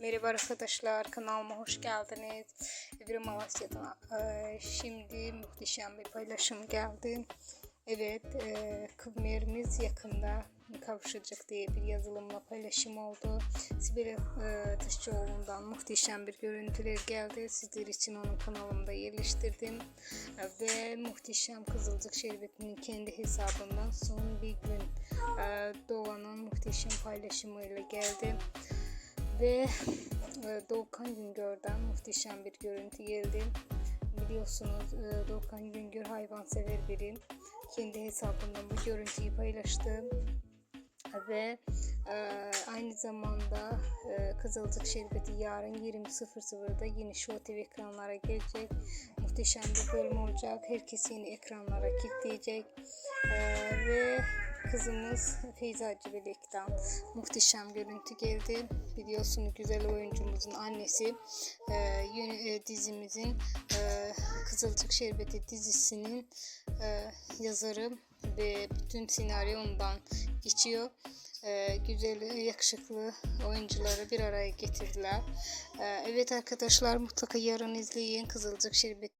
Merhaba arkadaşlar kanalıma hoş geldiniz. Bir Malasya'dan eee, şimdi muhteşem bir paylaşım geldi. Evet eee Kıvmerimiz yakında kavuşacak diye bir yazılımla paylaşım oldu. Sibel eee, Taşçıoğlu'ndan muhteşem bir görüntüler geldi. Sizler için onun kanalımda yerleştirdim. Ve muhteşem Kızılcık Şerbeti'nin kendi hesabından son bir gün eee, Doğan'ın muhteşem paylaşımıyla geldi ve e, Doğukan Güngör'den muhteşem bir görüntü geldi. Biliyorsunuz e, Doğukan Güngör hayvansever biri. Kendi hesabından bu görüntüyü paylaştı. Ve e, aynı zamanda e, Kızılcık Şerbeti yarın 20.00'da yeni Show TV ekranlara gelecek. Muhteşem bir bölüm olacak. Herkes yeni ekranlara kilitleyecek. E, ve kızımız Feyza Cibelek'ten muhteşem görüntü geldi. Biliyorsunuz güzel oyuncumuzun annesi e, yön- e, dizimizin e, Kızılcık Şerbeti dizisinin e, yazarı ve bütün senaryo ondan geçiyor. E, güzel, yakışıklı oyuncuları bir araya getirdiler. E, evet arkadaşlar mutlaka yarın izleyin Kızılcık Şerbeti